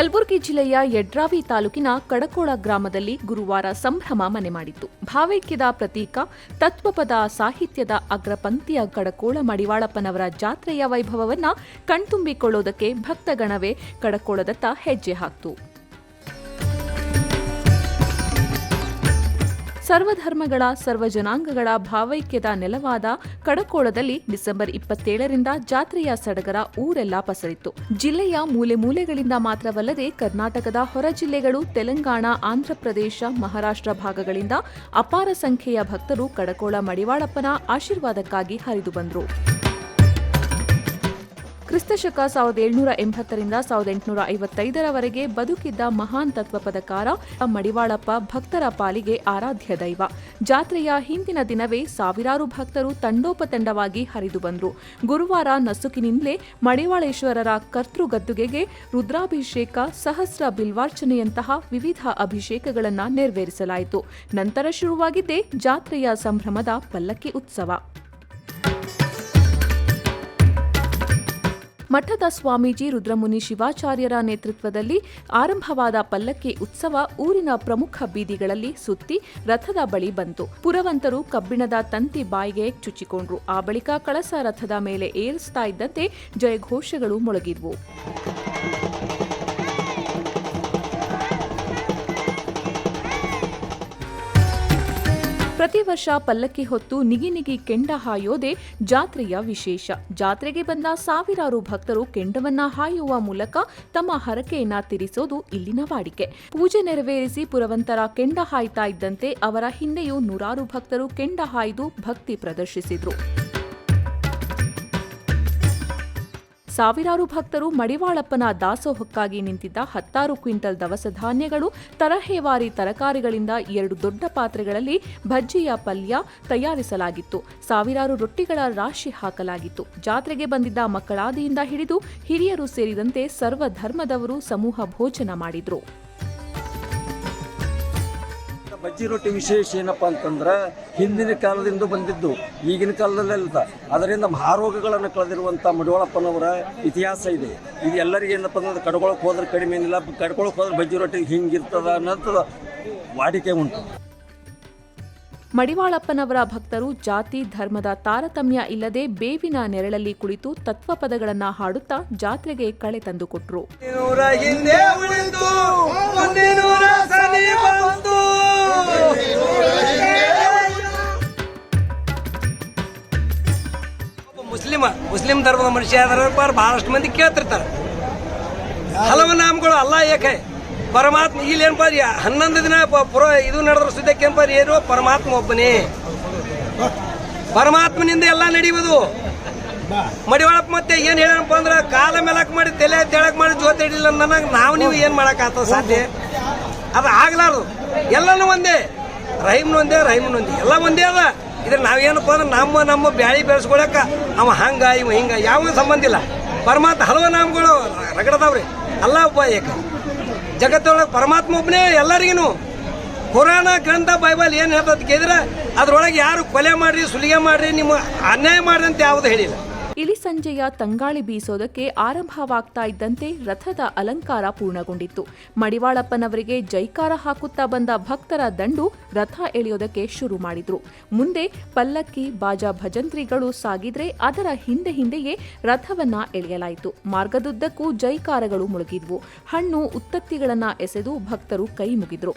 ಕಲಬುರಗಿ ಜಿಲ್ಲೆಯ ಯಡ್ರಾವಿ ತಾಲೂಕಿನ ಕಡಕೋಳ ಗ್ರಾಮದಲ್ಲಿ ಗುರುವಾರ ಸಂಭ್ರಮ ಮನೆ ಮಾಡಿತ್ತು. ಭಾವೈಕ್ಯದ ಪ್ರತೀಕ, ತತ್ವಪದ ಸಾಹಿತ್ಯದ ಅಗ್ರಪಂಕ್ತಿಯ ಕಡಕೋಳ ಮಡಿವಾಳಪ್ಪನವರ ಜಾತ್ರೆಯ ವೈಭವವನ್ನ ಕಣ್ತುಂಬಿಕೊಳ್ಳೋದಕ್ಕೆ ಭಕ್ತಗಣವೇ ಕಡಕೋಳದತ್ತ ಹೆಜ್ಜೆ ಹಾಕ್ತು. ಸರ್ವಧರ್ಮಗಳ, ಸರ್ವಜನಾಂಗಗಳ ಭಾವೈಕ್ಯದ ನೆಲವಾದ ಕಡಕೋಳದಲ್ಲಿ ಡಿಸೆಂಬರ್ ಇಪ್ಪತ್ತೇಳರಿಂದ ಜಾತ್ರೆಯ ಸಡಗರ ಊರೆಲ್ಲ ಪಸರಿತ್ತು. ಜಿಲ್ಲೆಯ ಮೂಲೆ ಮೂಲೆಗಳಿಂದ ಮಾತ್ರವಲ್ಲದೆ ಕರ್ನಾಟಕದ ಹೊರ ಜಿಲ್ಲೆಗಳು ತೆಲಂಗಾಣ, ಆಂಧ್ರಪ್ರದೇಶ, ಮಹಾರಾಷ್ಟ್ರ ಭಾಗಗಳಿಂದ ಅಪಾರ ಸಂಖ್ಯೆಯ ಭಕ್ತರು ಕಡಕೋಳ ಮಡಿವಾಳಪ್ಪನ ಆಶೀರ್ವಾದಕ್ಕಾಗಿ ಹರಿದು ಬಂದರು. ಕ್ರಿಸ್ತಶಕ ಸಾವಿರದ ಏಳ್ನೂರ ಎಂಬತ್ತರಿಂದ ಸಾವಿರದ ಎಂಟುನೂರ ಐವತ್ತೈದರವರೆಗೆ ಬದುಕಿದ್ದ ಮಹಾನ್ ತತ್ವಪದಕಾರ ಮಡಿವಾಳಪ್ಪ ಭಕ್ತರ ಪಾಲಿಗೆ ಆರಾಧ್ಯ ದೈವ. ಜಾತ್ರೆಯ ಹಿಂದಿನ ದಿನವೇ ಸಾವಿರಾರು ಭಕ್ತರು ತಂಡೋಪತಂಡವಾಗಿ ಹರಿದು ಬಂದರು. ಗುರುವಾರ ನಸುಕಿನಿಂದಲೇ ಮಡಿವಾಳೇಶ್ವರರ ಕರ್ತೃಗದ್ದುಗೆಗೆ ರುದ್ರಾಭಿಷೇಕ, ಸಹಸ್ರ ಬಿಲ್ವಾರ್ಚನೆಯಂತಹ ವಿವಿಧ ಅಭಿಷೇಕಗಳನ್ನು ನೆರವೇರಿಸಲಾಯಿತು. ನಂತರ ಶುರುವಾಗಿದ್ದೇ ಜಾತ್ರೆಯ ಸಂಭ್ರಮದ ಪಲ್ಲಕ್ಕಿ ಉತ್ಸವ. ಮಠದ ಸ್ವಾಮೀಜಿ ರುದ್ರಮುನಿ ಶಿವಾಚಾರ್ಯರ ನೇತೃತ್ವದಲ್ಲಿ ಆರಂಭವಾದ ಪಲ್ಲಕ್ಕಿ ಉತ್ಸವ ಊರಿನ ಪ್ರಮುಖ ಬೀದಿಗಳಲ್ಲಿ ಸುತ್ತಿ ರಥದ ಬಳಿ ಬಂತು. ಪುರವಂತರು ಕಬ್ಬಿಣದ ತಂತಿ ಬಾಯಿಗೆ ಚುಚ್ಚಿಕೊಂಡ್ರು. ಆ ಬಳಿಕ ಕಳಸ ರಥದ ಮೇಲೆ ಏರಿಸ್ತಾ ಇದ್ದಂತೆ ಜಯಘೋಷಗಳು ಮೊಳಗಿದ್ವು. ಪ್ರತಿ ವರ್ಷ ಪಲ್ಲಕ್ಕಿ ಹೊತ್ತು ನಿಗಿ ನಿಗಿ ಕೆಂಡ ಹಾಯೋದೇ ಜಾತ್ರೆಯ ವಿಶೇಷ. ಜಾತ್ರೆಗೆ ಬಂದ ಸಾವಿರಾರು ಭಕ್ತರು ಕೆಂಡವನ್ನ ಹಾಯುವ ಮೂಲಕ ತಮ್ಮ ಹರಕೆಯನ್ನ ತಿರಿಸೋದು ಇಲ್ಲಿನ ವಾಡಿಕೆ. ಪೂಜೆ ನೆರವೇರಿಸಿ ಪುರವಂತರ ಕೆಂಡ ಹಾಯ್ತಾ ಇದ್ದಂತೆ ಅವರ ಹಿಂದೆಯೂ ನೂರಾರು ಭಕ್ತರು ಕೆಂಡ ಹಾಯ್ದು ಭಕ್ತಿ ಪ್ರದರ್ಶಿಸಿದ್ರು. ಸಾವಿರಾರು ಭಕ್ತರು ಮಡಿವಾಳಪ್ಪನ ದಾಸೋಹಕ್ಕಾಗಿ ನಿಂತಿದ್ದ ಹತ್ತಾರು ಕ್ವಿಂಟಲ್ ದವಸ ಧಾನ್ಯಗಳು, ತರಹೇವಾರಿ ತರಕಾರಿಗಳಿಂದ ಎರಡು ದೊಡ್ಡ ಪಾತ್ರೆಗಳಲ್ಲಿ ಭಜ್ಜಿಯ ಪಲ್ಯ ತಯಾರಿಸಲಾಗಿತ್ತು. ಸಾವಿರಾರು ರೊಟ್ಟಿಗಳ ರಾಶಿ ಹಾಕಲಾಗಿತ್ತು. ಜಾತ್ರೆಗೆ ಬಂದಿದ್ದ ಮಕ್ಕಳಾದಿಯಿಂದ ಹಿಡಿದು ಹಿರಿಯರು ಸೇರಿದಂತೆ ಸರ್ವ ಧರ್ಮದವರು ಸಮೂಹ ಭೋಜನ ಮಾಡಿದ್ರು. ಬಜ್ಜಿ ರೊಟ್ಟಿ ವಿಶೇಷ ಏನಪ್ಪ ಅಂತಂದ್ರೆ ಹಿಂದಿನ ಕಾಲದಿಂದ ಬಂದಿದ್ದು ಈಗಿನ ಕಾಲದಲ್ಲದ ಅದರಿಂದ ಮಹಾರೋಗಗಳನ್ನು ಕಳೆದಿರುವಂಥ ಮಡಿವಾಳಪ್ಪನವರ ಇತಿಹಾಸ ಇದೆ. ಇದು ಎಲ್ಲರಿಗೆ ಏನಪ್ಪ ಅಂದ್ರೆ ಕಡ್ಕೊಳಕ್ಕೆ ಹೋದ್ರೆ ಕಡಿಮೆ ಏನಿಲ್ಲ ಕಡ್ಕೊಳಕ್ಕೆ ಹೋದ್ರೆ ಬಜ್ಜಿ ರೊಟ್ಟಿ ಹಿಂಗಿರ್ತದ ಅನ್ನೋದು ವಾಡಿಕೆ ಉಂಟು. ಮಡಿವಾಳಪ್ಪನವರ ಭಕ್ತರು ಜಾತಿ ಧರ್ಮದ ತಾರತಮ್ಯ ಇಲ್ಲದೆ ಬೇವಿನ ನೆರಳಲ್ಲಿ ಕುಳಿತು ತತ್ವ ಪದಗಳನ್ನು ಹಾಡುತ್ತಾ ಜಾತ್ರೆಗೆ ಕಳೆ ತಂದುಕೊಟ್ರು ಮುಸ್ಲಿಮ, ಮುಸ್ಲಿಂ ಧರ್ಮದ ಮನುಷ್ಯ ಅದರ ಬಹಳಷ್ಟು ಮಂದಿ ಕೇಳ್ತಿರ್ತಾರೆ. ಹಲವು ನಾಮಗಳು ಅಲ್ಲ ಏಕೆ? ಪರಮಾತ್ಮ ಇಲ್ಲೇನಪ್ಪ ರೀ ಹನ್ನೊಂದು ದಿನ ಪುರ ಇದು ನಡೆದ್ರ ಸುದ್ದಿ ರೀ ಏನು? ಪರಮಾತ್ಮ ಒಬ್ಬನೇ. ಪರಮಾತ್ಮನಿಂದ ಎಲ್ಲ ನಡೆಯುವುದು ಮಡಿವಾಳಪ್ಪ ಮತ್ತೆ ಏನ್ ಹೇಳಪ್ಪ ಅಂದ್ರೆ ಕಾಲ ಮೇಲಕ್ ಮಾಡಿ ತಲೆ ತೆಳಕ್ ಮಾಡಿ ಜೋತೆ ಹಿಡಿಲ್ಲ ನನಗೆ ನಾವು ನೀವು ಏನ್ ಮಾಡಕ್ ಆತ ಸಾಧ್ಯ? ಅದು ಆಗ್ಲಾರ್ದು. ಎಲ್ಲನೂ ಒಂದೇ. ರಹೀಮ್ನು ಒಂದೇ ರಹೀಮ್ನು ಒಂದೇ. ಎಲ್ಲ ಒಂದೇ ಅದ. ಇದ್ರ ನಾವೇನಪ್ಪ ಅಂದ್ರೆ ನಮ್ಮ ನಮ್ಮ ಬ್ಯಾಳಿ ಬೆಳೆಸ್ಕೊಳಕ ಅವ ಹಂಗ, ಇವ ಹಿಂಗ, ಯಾವ ಸಂಬಂಧ ಇಲ್ಲ. ಪರಮಾತ್ಮ ಹಲವು ನಾಮಗಳು ರಗಡದವ್ರಿ. ಅಲ್ಲ ಒಬ್ಬ ಏಕ. ಜಗತ್ತೊಳಗೆ ಪರಮಾತ್ಮ ಒಬ್ಬನೇ ಎಲ್ಲರಿಗೂ ಪುರಾಣ, ಗ್ರಂಥ, ಬೈಬಲ್ ಏನು ಹೇಳ್ತದ ಕೇಳಿದ್ರೆ ಅದ್ರೊಳಗೆ ಯಾರು ಕೊಲೆ ಮಾಡ್ರಿ, ಸುಲಿಗೆ ಮಾಡ್ರಿ, ನಿಮ್ಮ ಅನ್ಯಾಯ ಮಾಡ್ರಿ ಅಂತ ಯಾವುದು ಹೇಳಿಲ್ಲ. ಇಳಿ ಸಂಜೆಯ ತಂಗಾಳಿ ಬೀಸೋದಕ್ಕೆ ಆರಂಭವಾಗ್ತಾ ಇದ್ದಂತೆ ರಥದ ಅಲಂಕಾರ ಪೂರ್ಣಗೊಂಡಿತ್ತು. ಮಡಿವಾಳಪ್ಪನವರಿಗೆ ಜೈಕಾರ ಹಾಕುತ್ತಾ ಬಂದ ಭಕ್ತರ ದಂಡು ರಥ ಎಳೆಯೋದಕ್ಕೆ ಶುರು ಮಾಡಿದ್ರು. ಮುಂದೆ ಪಲ್ಲಕ್ಕಿ, ಬಾಜಾ ಭಜಂತ್ರಿಗಳು ಸಾಗಿದ್ರೆ ಅದರ ಹಿಂದೆ ಹಿಂದೆಯೇ ರಥವನ್ನ ಎಳೆಯಲಾಯಿತು. ಮಾರ್ಗದುದ್ದಕ್ಕೂ ಜೈಕಾರಗಳು ಮುಳುಗಿದ್ವು. ಹಣ್ಣು ಉತ್ತತ್ತಿಗಳನ್ನ ಎಸೆದು ಭಕ್ತರು ಕೈ ಮುಗಿದ್ರು.